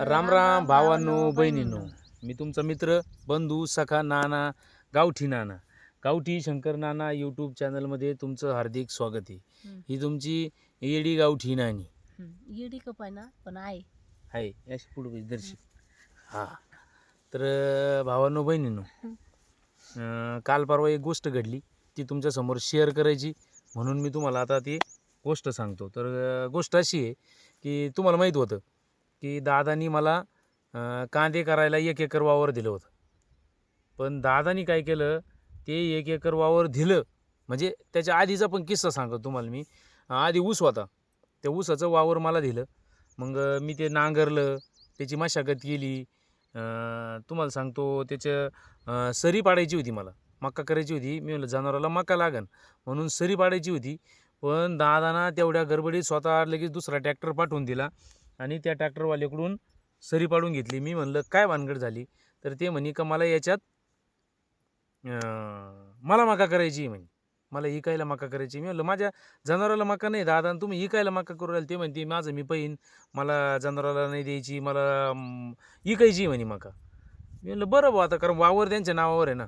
राम राम भावांनो बहिणींनो. मी तुमचा मित्र बंधू सखा नाना गावठी नाना. गावठी शंकर नाना यूट्यूब चॅनलमध्ये तुमचं हार्दिक स्वागत आहे. हम्म. ही तुमची येडी गावठी नानी. येडी कप आहे ना पण आहे. आहे याशी पुढे दर्शक हां. तर अं, भावांनो बहिणींनो अं, काल परवा एक गोष्ट घडली ती तुमच्यासमोर शेअर करायची म्हणून मी तुम्हाला आता ती गोष्ट सांगतो. तर अं, गोष्ट अशी आहे की तुम्हाला माहीत होतं की दादानी मला कांदे करायला एक एकर वावर दिलं होतं. पण दादानी काय केलं ते एक एकर वावर दिलं. म्हणजे त्याच्या आधीचा पण किस्सा सांगतो तुम्हाला मी. आधी ऊस होता. त्या ऊसाचं वावर मला दिलं. मग मी ते नांगरलं त्याची मशागत केली. तुम्हाला सांगतो त्याचं सरी पाडायची होती मला. मक्का करायची होती. मी म्हणलं जनावराला मक्का लागन. म्हणून सरी पाडायची होती. पण दादाना तेवढ्या गडबडीत स्वतः लगेच दुसरा ट्रॅक्टर पाठवून दिला. आणि त्या ट्रॅक्टरवाल्याकडून सरी पाडून घेतली. मी म्हणलं काय भानगड झाली? तर ते म्हणे का मला याच्यात मला मका करायची आहे म्हणे. मला इकायला मका करायची मी म्हणलं माझ्या जनावराला मका नाही दादा आणि तुम्ही इकायला मका करू राहिले. ते म्हणते माझं मी पैन मला जनावराला नाही द्यायची मला इकायची म्हणे मका. मी म्हणलं बरं भाऊ आता कारण वावर त्यांच्या नावावर आहे ना.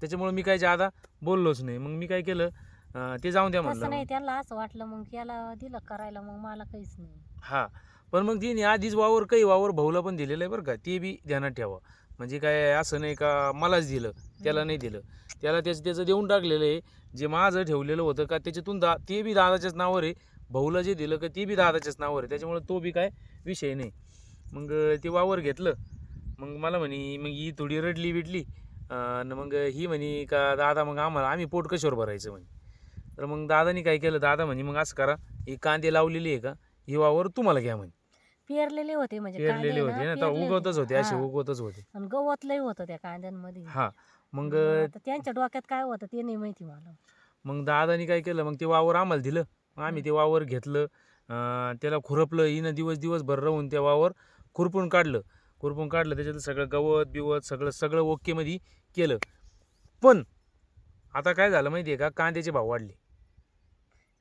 त्याच्यामुळं मी काय जादा बोललोच नाही. मग मी काय केलं अं, ते जाऊन द्या तसं म्हणलं नाही त्यांना असं वाटलं मग याला दिलं करायला मग मला काहीच नाही. हा पण मग तिने आधीच वावर काही वावर भाऊला पण दिलेलं आहे बरं का ते बी ध्यानात ठेवा. म्हणजे काय असं नाही का मलाच दिलं त्याला नाही दिलं. त्याला त्याचं त्याचं देऊन टाकलेलं आहे जे माझं ठेवलेलं होतं का त्याच्यातून दा ते बी दादाच्याच नावावर आहे. भाऊला जे दिलं का ते बी दादाच्याच नावावर आहे. त्याच्यामुळे तो बी काय विषय नाही. मग ते वावर घेतलं. मग मला म्हणे मग ही थोडी रडली बिडली आणि मग ही म्हणे का दादा मग आम्हाला आम्ही पोट कशावर भरायचं? म्हणे. तर मग दादानी काय केलं? दादा म्हणे मग असं करा ही कांदे लावलेली आहे का? ही वावर तुम्हाला घ्या म्हणे. पेरलेले होते म्हणजे पेरलेले कांदे होते ना तर उगवतच होते. असे हा. उगवतच होते. आणि गवत लय होतं त्या कांद्यांमध्ये. हा. मग आता त्यांच्या डोक्यात काय होतं ते नाही माहिती मला. मग दादानी काय केलं? मग ते वावर आम्हाला दिलं. मग आम्ही ते वावर घेतलं. अं, त्याला खुरपलं. हिनं दिवस दिवसभर राहून त्या वावर खुरपून काढलं. खुरपून काढलं त्याच्यात सगळं गवत बिवत सगळं सगळं ओकेमध्ये केलं. पण आता काय झालं माहिती आहे का? कांद्याचे भाव वाढले.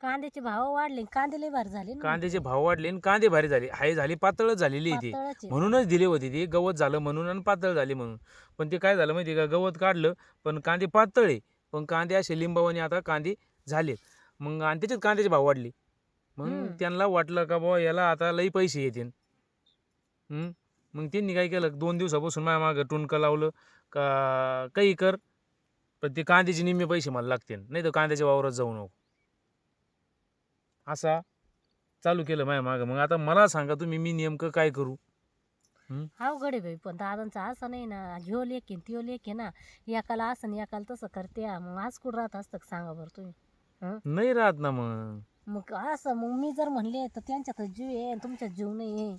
कांद्याचे भाव वाढले कांदे लय भारी झाले ना कांद्याचे भाव वाढले आणि कांदे भारी झाले. हाय झाली पातळच झालेली आहे ती. पातळच. म्हणूनच दिले होते ते. गवत झालं म्हणून आणि पातळ झाले म्हणून. पण ते काय झालं माहिती का? गवत काढलं पण कांदे पातळ पण कांदे असे लिंबावाने आता कांदे झालेत. मग आणि त्याच्यात कांद्याचे भाव वाढले. मग हम्म. त्यांना वाटलं का बुवा याला आता लई पैसे येतील. हम्म? मग त्यांनी काय केलं? दोन दिवसापासून माझ्या मागं टुणकं लावलं. का काही कर. पण ते कांद्याचे निम्मे पैसे मला लागतील. नाही तर कांद्याच्या वावरात जाऊ नको. असा चालू केलं माझ्या मागं. मग आता मला सांगा तुम्ही मी नेमकं काय करू? अवघड आहे बाई पण दादांचं असं नाही ना. ह्यो लेख त्यो लेख ना. एकाला असं आणि एकाला तसं करते. मग आज कुठं राहत असतं का सांगा बरं तुम्ही? नाही राहत ना मग. मग असं मग मी जर म्हणले तर त्यांच्यात जीव आहे आणि तुमच्यात जीव नाही आहे.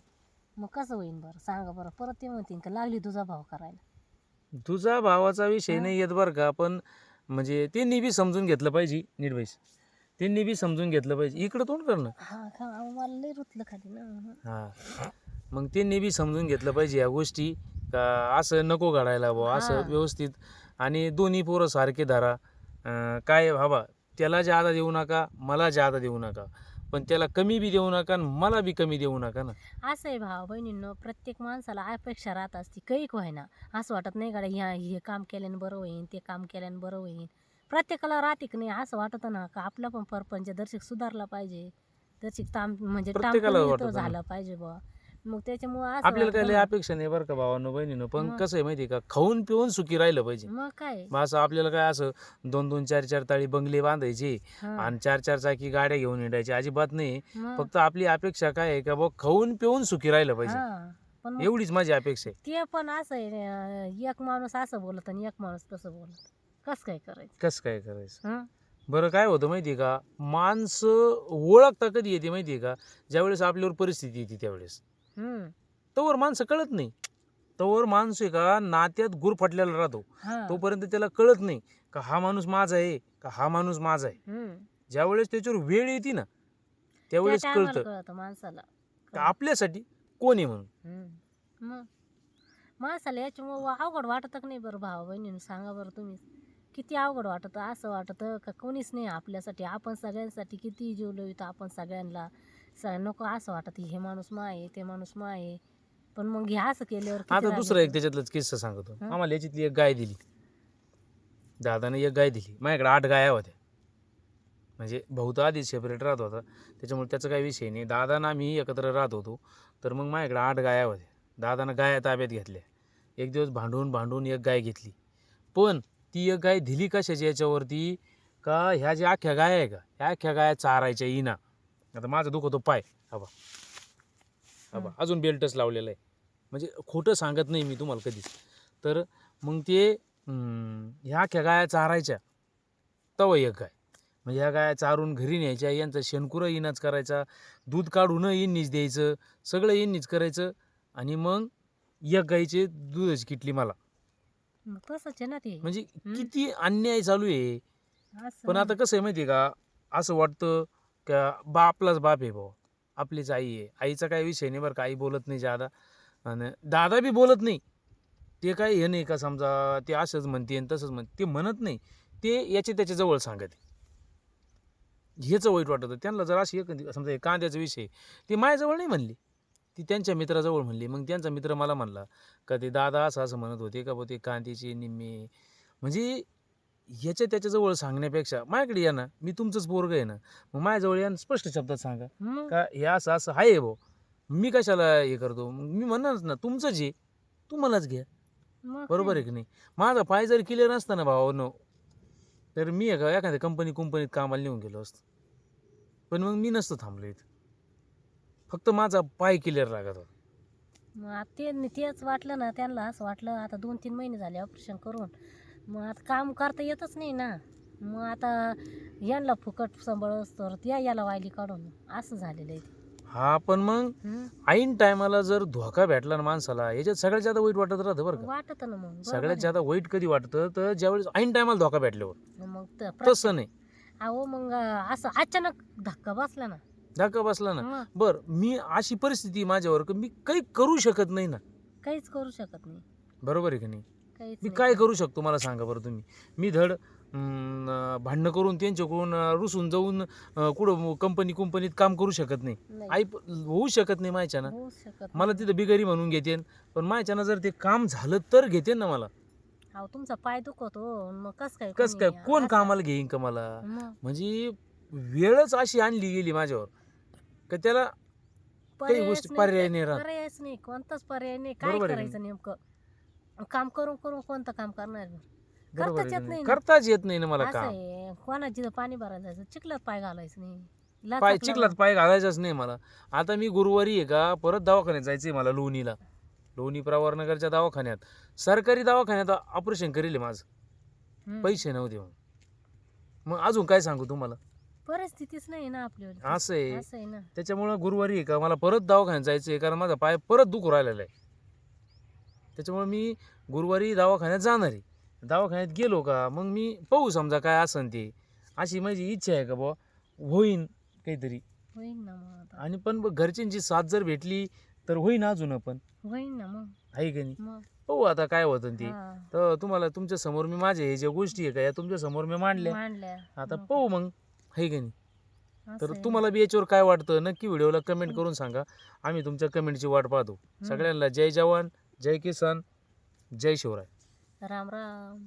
मग कसं होईन बरं? सांगा बरं. परत ते म्हणतील का लागली तुझा भाव करायला? तुझा भावाचा विषय. नाही येत बरं का? पण म्हणजे त्यांनी बी समजून घेतलं पाहिजे निर्भयस त्यांनी बी समजून घेतलं पाहिजे. इकडं तोंड कर ना. हा का अहो, मला लय रुतलं खाली ना. हा. मग त्यांनी बी समजून घेतलं पाहिजे या गोष्टी. का असं नको घडायला बुवा असं हा. व्यवस्थित. आणि दोन्ही पोरं सारखे धरा. अं, काय बाबा त्याला जादा देऊ नका मला जादा देऊ नका. पण त्याला कमी बी देऊ नका आणि मला बी कमी देऊ नका ना. असं आहे भाव बहिणींनो प्रत्येक माणसाला अपेक्षा राहत असते काही व्हायना. असं वाटत नाही गाड्या ह्या हे काम केल्यानं बरं होईन ते काम केल्यानं बरं होईन. प्रत्येकाला राहते की नाही असं वाटतं ना का आपला पण परपंच दर्शक सुधारला पाहिजे दर्शक ताम म्हणजे प्रत्येकाला वाटतं ना. झाला पाहिजे बुवा मग त्याच्यामुळं असं आपल्याला वाटतं लय ना. अपेक्षा नाही बरं का भावानं बहिणीनं पण मग. कसं आहे माहिती आहे का खाऊन पिऊन सुखी राहिलं पाहिजे मग काय मग असं आपल्याला काय असं दोन दोन चार चार ताळी बंगले बांधायचे हा. आणि चार चार चाकी गाड्या घेऊन हिंडायची अजिबात नाही मग. फक्त आपली अपेक्षा काय आहे का बघ खाऊन पिऊन सुखी राहिलं पाहिजे हा. पण मग एवढीच माझी अपेक्षा आहे ते पण असं आहे अं, एक माणूस असं बोलत आणि एक माणूस तसं बोलत कसं काय करायचं? कसं काय करायचं? हं? बरं काय होतं माहिती आहे का? माणसं ओळखता कधी येते माहिती आहे का? ज्यावेळेस आपल्यावर परिस्थिती येते त्यावेळेस. हं. तोवर माणसं कळत नाही. तोवर माणूस आहे का? नात्यात गुर फाटलेला राहतो. हा. तोपर्यंत त्याला कळत नाही का हा माणूस माझा आहे का हा माणूस माझा आहे. हं. ज्यावेळेस त्याच्यावर वेळ येते ना त्या त्यावेळेस कळतं कळतं माणसाला. का आपल्यासाठी कोण आहे म्हणून? हं. मग? माणसाला याच्यामुळं अवघड वाटत नाही बरं भावा बहिणीनं सांगा बरं तुम्ही. किती अवघड वाटतं असं वाटतं का कोणीच नाही आपल्यासाठी. आपण सगळ्यांसाठी किती जीव लावितो आपण सगळ्यांना. स नको असं वाटतं हे माणूस मा आहे ते माणूस मा आहे. पण मग हे असं केल्यावर किती आता राग दुसरा एक येतो. त्याच्यातलाच किस्सा सांगतो. हं? आम्हाला याच्यातली एक गाय दिली. दादाने एक गाय दिली. माझ्याकडे आठ गाया होत्या. म्हणजे भाऊ तर आधीच सेपरेट राहत होता. त्याच्यामुळे त्याचा काही विषय नाही. दादा ना मी एकत्र राहत होतो. तर मग माझ्याकडे आठ गाया होत्या. दादानं गाया ताब्यात घेतल्या. एक दिवस भांडून भांडून एक गाय घेतली. पण ती एक गाय दिली कशाची याच्यावरती? का ह्या ज्या अख्ख्या गाय आहे का? ह्या अख्ख्या गाया चारायच्या इना. आता माझा दुखतो पाय. हवा हवा अजून बेल्टच लावलेला आहे. म्हणजे खोटं सांगत नाही मी तुम्हाला कधीच. तर मग ते ह्या अख्ख्या गाया चारायच्या. तव एक गाय. म्हणजे ह्या गाया चारून घरी न्यायच्या यांचं शेणकुरं इनाच करायचा दूध काढून इन्नीच द्यायचं सगळं इन्नीच करायचं आणि मग एक गाईचे दूधच किटली मला. मग तसंच आहे ना ते. म्हणजे. किती अन्याय चालू आहे? असं पण आता कसं आहे माहिती आहे का? असं वाटतं का बा आपलाच बाप आहे भाऊ. आपलीच आई आहे. आईचा काही विषय नाही बरं का. आई बोलत नाही जादा आणि दादा बी बोलत नाही. ते काय हे नाही का समजा ते असंच म्हणते आणि तसंच म्हणते. ते म्हणत नाही. ते याचे त्याच्याजवळ सांगत हेच वाईट वाटतं त्यांना जर अशी एक समजा हे कांद्याचा विषय ते माझ्याजवळ नाही म्हणली. ती त्यांच्या मित्राजवळ म्हणली. मग त्यांचा मित्र मला म्हणला का ते दादा असं असं म्हणत होते का बा ते निम्मे? म्हणजे ह्याच्या त्याच्याजवळ सांगण्यापेक्षा माझ्याकडे या ना मी तुमचंच पोरग आहे ना मग माझ्याजवळ या ना स्पष्ट शब्दात सांगा. का हे असं असं आहे भाऊ. मी कशाला हे करतो? मग मी म्हणणारच ना तुमचंच आहे. तुम्हालाच घ्या. बरोबर? आहे की नाही? माझा पाय जर क्लिअर नसता ना भावानो तर मी एका एखाद्या कंपनी कंपनीत कामाला नेऊन गेलो असतो. पण मग मी नसतो थांबलो इथं. फक्त माझा पाय क्लिअर लागत होता. मग आता ते तेच वाटलं ना त्यांना असं वाटलं आता दोन तीन महिने झाले ऑपरेशन करून. मग आता काम करता येतच नाही ना. मग आता यांना फुकट सांभाळस तर त्या याला वायली काढून. असं झालेलं आहे ते. हा पण मग? ऐन टायमाला जर धोका भेटला ना माणसाला याच्यात सगळ्यात जादा वाईट वाटत राहतं बरं का. वाटत ना मग बरोबर सगळ्यात. जादा वाईट कधी वाटतं? तर ज्यावेळेस ऐन टायमाला धोका भेटल्यावर. मग प्र- तसं नाही. अहो मग असं अचानक धक्का बसला ना धक्का बसला ना. मग बर मी अशी परिस्थिती माझ्यावर की मी काही करू शकत नाही ना. काहीच करू शकत नाही. बरोबर आहे की नाही? काहीच मी नाही. काय करू शकतो मला सांगा बरं तुम्ही? मी धड अं, भांडणं करून त्यांच्याकडून अं, रुसून जाऊन अं, कुठं कंपनी कंपनीत काम करू शकत नाही. नाही. आई प- होऊ शकत नाही माझ्यानं होऊ शकत मला. तिथं बिगारी म्हणून घेते पण माझ्यानं जर ते काम झालं तर घेते ना मला. अहो तुमचा पाय दुखतो मग कस काय कस काय? कोणी कोण असं- कामाला घेईन का मला? मग? म्हणजे वेळच अशी आणली गेली माझ्यावर. का त्याला काही पर्यायच गोष्टी नाही, पर्याय नाही राहत. पर्यायच नाही कोणताच पर्याय नाही. काय बरोबर आहे की करायचं नेमकं? काम करून करून कोणतं काम करणार मग? बरोबर करताच येत नाही? ना. करताच येत नाही ना मला असं काम. आहे कोणाची पाणी भरायला जायचं चिखलात पाय घालायचं नाही. पाय चिखलात पाय घालायचाच नाही मला. आता मी गुरुवारी आहे का परत दवाखान्यात जायचंय मला लोणीला. लोणी प्रवरनगरच्या दवाखान्यात. सरकारी दवाखान्यात ऑपरेशन करेल माझं. हम्म. पैसे नव्हते म्हणून. मग अजून काय सांगू तुम्हाला? परिस्थितीच नाही ना आपली असं आहे. असं आहे ना. त्याच्यामुळं गुरुवारी आहे का मला परत दवाखान्यात जायचं आहे कारण माझा पाय परत दुखू राहिलेला आहे. त्याच्यामुळे मी गुरुवारी दवाखान्यात जाणार आहे. दवाखान्यात गेलो का मग मी पाहू समजा काय असन ते. अशी माझी इच्छा आहे का बुवा? होईन काहीतरी. होईन ना मग आता. आणि पण ब- घरच्यांची साथ जर भेटली तर होईन अजून पण. होईन ना मग. आहे का नाही? मग. पाहू आता काय होतं ते. हा. तर तुम्हाला तुमच्यासमोर मी माझे हे ज्या गोष्टी आहे का या तुमच्यासमोर मी मांडल्या. मांडल्या. आता मग. पाहू मग. आहे का नाही? तर. तुम्हाला बी याच्यावर काय वाटतं? नक्की व्हिडिओला कमेंट करून सांगा. आम्ही तुमच्या कमेंटची वाट पाहतो. सगळ्यांना जय जवान जय किसान जय शिवराय. राम राम.